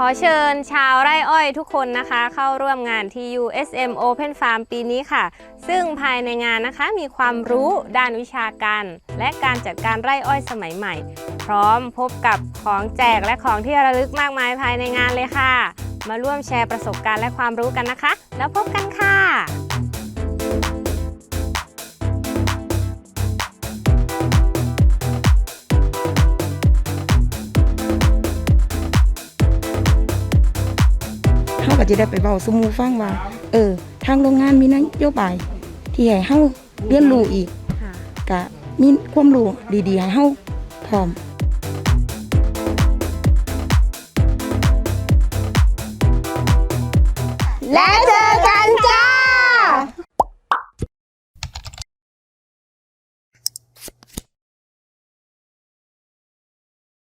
ขอเชิญชาวไร่อ้อยทุกคนนะคะ เข้าร่วมงาน TUSM Open Farm ปีนี้ค่ะ ซึ่งภายในงานนะคะมีความรู้ด้านวิชาการ และการจัดการไร่อ้อยสมัยใหม่ พร้อมพบกับของแจกและของที่ระลึกมากมายภายในงานเลยค่ะ มาร่วมแชร์ประสบการณ์และความรู้กันนะคะ แล้วพบกันค่ะ จะได้ไปเบาสมูฟังว่า เออ ทางโรงงานมีนโยบาย ที่ให้เฮาเรียนรู้อีกกะมีความรู้ดีๆให้เฮาพร้อมและเ